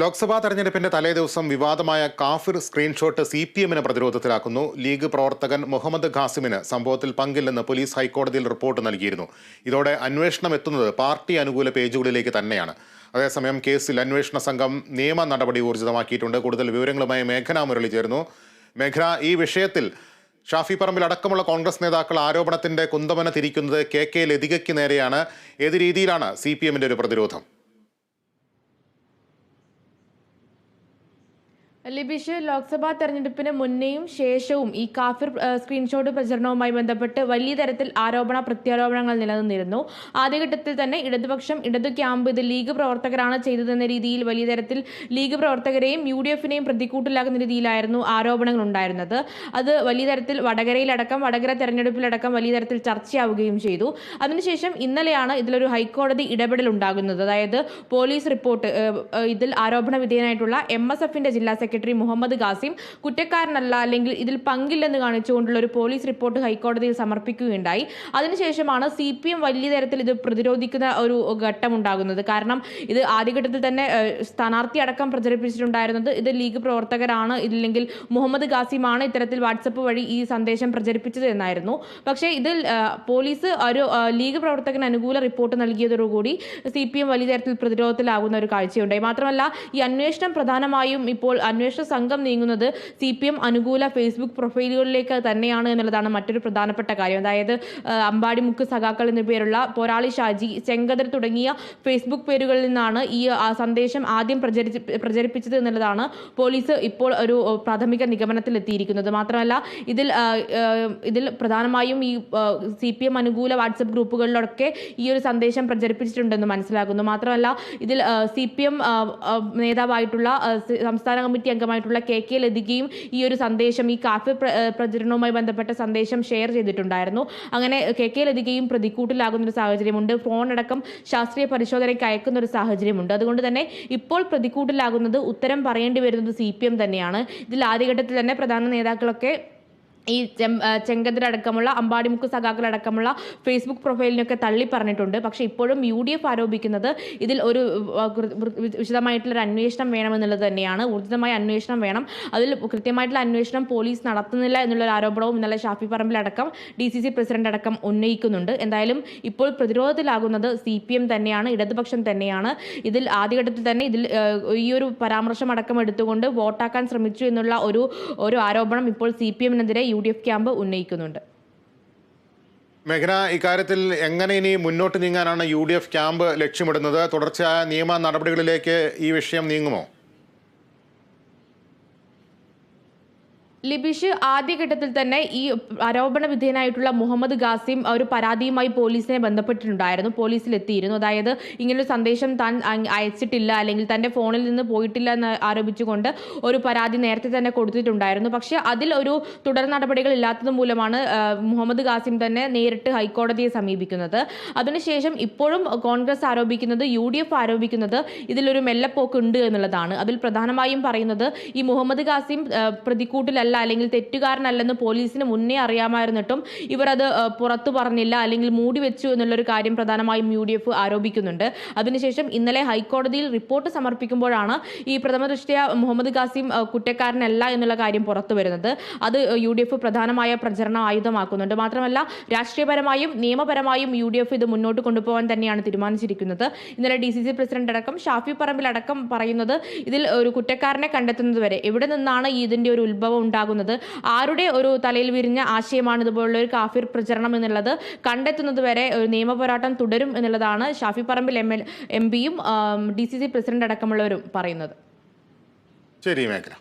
ലോക്സഭാ തെരഞ്ഞെടുപ്പിന്റെ തലേദിവസം വിവാദമായ കാഫിർ സ്ക്രീൻഷോട്ട് സി പി എമ്മിനെ പ്രതിരോധത്തിലാക്കുന്നു. ലീഗ് പ്രവർത്തകൻ മുഹമ്മദ് ഖാസിമിന് സംഭവത്തിൽ പങ്കില്ലെന്ന് പോലീസ് ഹൈക്കോടതിയിൽ റിപ്പോർട്ട് നൽകിയിരുന്നു. ഇതോടെ അന്വേഷണം എത്തുന്നത് പാർട്ടി അനുകൂല പേജുകളിലേക്ക് തന്നെയാണ്. അതേസമയം കേസിൽ അന്വേഷണ സംഘം നിയമ നടപടി ഊർജിതമാക്കിയിട്ടുണ്ട്. കൂടുതൽ വിവരങ്ങളുമായി മേഘന മുരളി ചേരുന്നു. മേഘന ഈ വിഷയത്തിൽ ഷാഫി പറമ്പിൽ അടക്കമുള്ള കോൺഗ്രസ് നേതാക്കൾ ആരോപണത്തിന്റെ കുന്തമന തിരിക്കുന്നത് കെ കെ ലതികയ്ക്ക് നേരെയാണ്. ഏത് രീതിയിലാണ് സി ഒരു പ്രതിരോധം? ലിബിഷ് ലോക്സഭാ തെരഞ്ഞെടുപ്പിന് മുന്നേയും ശേഷവും ഈ കാഫിർ സ്ക്രീൻഷോട്ട് പ്രചരണവുമായി ബന്ധപ്പെട്ട് വലിയ തരത്തിൽ ആരോപണ പ്രത്യാരോപണങ്ങൾ നിലനിന്നിരുന്നു. ആദ്യഘട്ടത്തിൽ തന്നെ ഇടതുപക്ഷം ഇടതു ക്യാമ്പ് ഇത് ലീഗ് പ്രവർത്തകരാണ് ചെയ്തതെന്ന രീതിയിൽ വലിയ തരത്തിൽ ലീഗ് പ്രവർത്തകരെയും യു ഡി എഫിനെയും പ്രതിക്കൂട്ടിലാക്കുന്ന രീതിയിലായിരുന്നു ആരോപണങ്ങൾ ഉണ്ടായിരുന്നത് അത് വലിയ തരത്തിൽ വടകരയിലടക്കം വടകര തെരഞ്ഞെടുപ്പിലടക്കം വലിയ തരത്തിൽ ചർച്ചയാവുകയും ചെയ്തു. അതിനുശേഷം ഇന്നലെയാണ് ഇതിലൊരു ഹൈക്കോടതി ഇടപെടൽ ഉണ്ടാകുന്നത് അതായത് പോലീസ് റിപ്പോർട്ട് ഇതിൽ ആരോപണ വിധേയനായിട്ടുള്ള എം എസ് എഫിന്റെ ജില്ലാ സെക്രട്ടറി മുഹമ്മദ് ഖാസിം കുറ്റക്കാരനല്ല അല്ലെങ്കിൽ ഇതിൽ പങ്കില്ലെന്ന് കാണിച്ചുകൊണ്ടുള്ള ഒരു പോലീസ് റിപ്പോർട്ട് ഹൈക്കോടതിയിൽ സമർപ്പിക്കുകയുണ്ടായി. അതിനുശേഷമാണ് സി പി എം വലിയ തരത്തിൽ ഇത് പ്രതിരോധിക്കുന്ന ഒരു ഘട്ടം ഉണ്ടാകുന്നത് കാരണം ഇത് ആദ്യഘട്ടത്തിൽ തന്നെ സ്ഥാനാർത്ഥി അടക്കം പ്രചരിപ്പിച്ചിട്ടുണ്ടായിരുന്നത് ഇത് ലീഗ് പ്രവർത്തകരാണ് ഇല്ലെങ്കിൽ മുഹമ്മദ് ഖാസിമാണ് ഇത്തരത്തിൽ വാട്സപ്പ് വഴി ഈ സന്ദേശം പ്രചരിപ്പിച്ചത് എന്നായിരുന്നു. പക്ഷേ ഇതിൽ പോലീസ് ഒരു ലീഗ് പ്രവർത്തകന് അനുകൂല റിപ്പോർട്ട് നൽകിയതോടുകൂടി സി പി എം വലിയ തരത്തിൽ പ്രതിരോധത്തിലാകുന്ന ഒരു കാഴ്ചയുണ്ടായി. മാത്രമല്ല ഈ അന്വേഷണം പ്രധാനമായും ഇപ്പോൾ അന്വേഷണ സംഘം നീങ്ങുന്നത് സി പി എം അനുകൂല ഫേസ്ബുക്ക് പ്രൊഫൈലുകളിലേക്ക് തന്നെയാണ് എന്നുള്ളതാണ് മറ്റൊരു പ്രധാനപ്പെട്ട കാര്യം. അതായത് അമ്പാടി മുക്ക് സഖാക്കൾ എന്നു പേരുള്ള പോരാളി ഷാജി ചെങ്കദർ തുടങ്ങിയ ഫേസ്ബുക്ക് പേരുകളിൽ നിന്നാണ് ഈ സന്ദേശം ആദ്യം പ്രചരിച്ച് പ്രചരിപ്പിച്ചത് എന്നുള്ളതാണ് പോലീസ് ഇപ്പോൾ ഒരു പ്രാഥമിക നിഗമനത്തിൽ എത്തിയിരിക്കുന്നത് മാത്രമല്ല ഇതിൽ ഇതിൽ പ്രധാനമായും ഈ സി പി എം അനുകൂല വാട്സപ്പ് ഗ്രൂപ്പുകളിലൊക്കെ ഈ ഒരു സന്ദേശം പ്രചരിപ്പിച്ചിട്ടുണ്ടെന്ന് മനസ്സിലാക്കുന്നു. മാത്രമല്ല ഇതിൽ സി പി എം നേതാവായിട്ടുള്ള സംസ്ഥാന കമ്മിറ്റി അംഗമായിട്ടുള്ള കെ കെ ലതികയും ഈ ഒരു സന്ദേശം ഈ കാഫി പ്ര- പ്രചരണവുമായി ബന്ധപ്പെട്ട സന്ദേശം ഷെയർ ചെയ്തിട്ടുണ്ടായിരുന്നു. അങ്ങനെ കെ കെ ലതികയും പ്രതിക്കൂട്ടിലാകുന്ന ഒരു സാഹചര്യമുണ്ട്. ഫോൺ അടക്കം ശാസ്ത്രീയ പരിശോധനയ്ക്ക് അയക്കുന്ന ഒരു സാഹചര്യമുണ്ട്. അതുകൊണ്ട് തന്നെ ഇപ്പോൾ പ്രതിക്കൂട്ടിലാകുന്നത് ഉത്തരം പറയേണ്ടി വരുന്നത് സി പി എം തന്നെയാണ്. ഇതിൽ ആദ്യഘട്ടത്തിൽ തന്നെ പ്രധാന നേതാക്കളൊക്കെ ഈ ചെങ്കതിരടക്കമുള്ള അമ്പാടിമുക്ക് സഖാക്കളടക്കമുള്ള ഫേസ്ബുക്ക് പ്രൊഫൈലിനൊക്കെ തള്ളി പറഞ്ഞിട്ടുണ്ട്. പക്ഷേ ഇപ്പോഴും യു ഡി എഫ് ആരോപിക്കുന്നത് ഇതിൽ ഒരു വിശദമായിട്ടുള്ള ഒരു അന്വേഷണം വേണമെന്നുള്ളത് തന്നെയാണ്. ഊർജിതമായ അന്വേഷണം വേണം. അതിൽ കൃത്യമായിട്ടുള്ള അന്വേഷണം പോലീസ് നടത്തുന്നില്ല എന്നുള്ള ആരോപണവും ഇന്നലെ ഷാഫി പറമ്പിലടക്കം ഡി സി സി പ്രസിഡന്റ് അടക്കം ഉന്നയിക്കുന്നുണ്ട്. എന്തായാലും ഇപ്പോൾ പ്രതിരോധത്തിലാകുന്നത് സി പി എം തന്നെയാണ് ഇടതുപക്ഷം തന്നെയാണ്. ഇതിൽ ആദ്യഘട്ടത്തിൽ തന്നെ ഇതിൽ ഈ ഒരു പരാമർശം അടക്കം എടുത്തുകൊണ്ട് വോട്ടാക്കാൻ ശ്രമിച്ചു എന്നുള്ള ഒരു ഒരു ആരോപണം ഇപ്പോൾ സി പി എമ്മിനെതിരെ യു ഡി എഫ് ക്യാമ്പ് ഉന്നയിക്കുന്നുണ്ട്. മേഘന ഇക്കാര്യത്തിൽ എങ്ങനെ ഇനി മുന്നോട്ട് നീങ്ങാനാണ് യു ഡി എഫ് ക്യാമ്പ് ലക്ഷ്യമിടുന്നത്? തുടർച്ചയായ നിയമ നടപടികളിലേക്ക് ഈ വിഷയം നീങ്ങുമോ? ലിബിഷ് ആദ്യഘട്ടത്തിൽ തന്നെ ഈ ആരോപണ വിധേയനായിട്ടുള്ള മുഹമ്മദ് ഖാസിം ഒരു പരാതിയുമായി പോലീസിനെ ബന്ധപ്പെട്ടിട്ടുണ്ടായിരുന്നു. പോലീസിൽ എത്തിയിരുന്നു അതായത് ഇങ്ങനൊരു സന്ദേശം താൻ അയച്ചിട്ടില്ല അല്ലെങ്കിൽ തന്റെ ഫോണിൽ നിന്ന് പോയിട്ടില്ല എന്ന് ആരോപിച്ചുകൊണ്ട് ഒരു പരാതി നേരത്തെ തന്നെ കൊടുത്തിട്ടുണ്ടായിരുന്നു. പക്ഷേ അതിൽ ഒരു തുടർ നടപടികൾ ഇല്ലാത്തത് മൂലമാണ് മുഹമ്മദ് ഗാസിം തന്നെ നേരിട്ട് ഹൈക്കോടതിയെ സമീപിക്കുന്നത്. അതിനുശേഷം ഇപ്പോഴും കോൺഗ്രസ് ആരോപിക്കുന്നത് യു ഡി എഫ് ആരോപിക്കുന്നത് ഇതിലൊരു മെല്ലപ്പോക്ക് ഉണ്ട് എന്നുള്ളതാണ്. അതിൽ പ്രധാനമായും പറയുന്നത് ഈ മുഹമ്മദ് ഗാസിം ആ, പ്രതിക്കൂട്ടിലല്ല അല്ലെങ്കിൽ തെറ്റുകാരനല്ലെന്ന് പോലീസിന് മുന്നേ അറിയാമായിരുന്നിട്ടും ഇവർ അത് പുറത്തു പറഞ്ഞില്ല അല്ലെങ്കിൽ മൂടി വെച്ചു എന്നുള്ളൊരു കാര്യം പ്രധാനമായും യു ഡി എഫ് ആരോപിക്കുന്നുണ്ട്. അതിനുശേഷം ഇന്നലെ ഹൈക്കോടതിയിൽ റിപ്പോർട്ട് സമർപ്പിക്കുമ്പോഴാണ് ഈ പ്രഥമ ദൃഷ്ടിയ മുഹമ്മദ് ഖാസിം കുറ്റക്കാരനല്ല എന്നുള്ള കാര്യം പുറത്തു വരുന്നത്. അത് യു ഡി എഫ് പ്രധാനമായ പ്രചരണ ആയുധമാക്കുന്നുണ്ട്. മാത്രമല്ല രാഷ്ട്രീയപരമായും നിയമപരമായും യു ഡി എഫ് ഇത് മുന്നോട്ട് കൊണ്ടുപോകാൻ തന്നെയാണ് തീരുമാനിച്ചിരിക്കുന്നത്. ഇന്നലെ ഡി സി സി പ്രസിഡന്റ് അടക്കം ഷാഫി പറമ്പിലടക്കം പറയുന്നത് ഇതിൽ ഒരു കുറ്റക്കാരനെ കണ്ടെത്തുന്നത് വരെ എവിടെ നിന്നാണ് ഇതിന്റെ ഒരു ഉത്ഭവം ഉണ്ടാകുന്നത്? ആരുടെ ഒരു തലയിൽ വിരിഞ്ഞ ആശയമാണ് ഇതുപോലുള്ള ഒരു കാഫിർ പ്രചരണം എന്നുള്ളത്? കണ്ടെത്തുന്നത് വരെ ഒരു നിയമ പോരാട്ടം തുടരും എന്നുള്ളതാണ് Shafi Parambil M L M പിയും ഡി സി സി പ്രസിഡന്റ് അടക്കമുള്ളവരും പറയുന്നത്. ശരി മേഘന.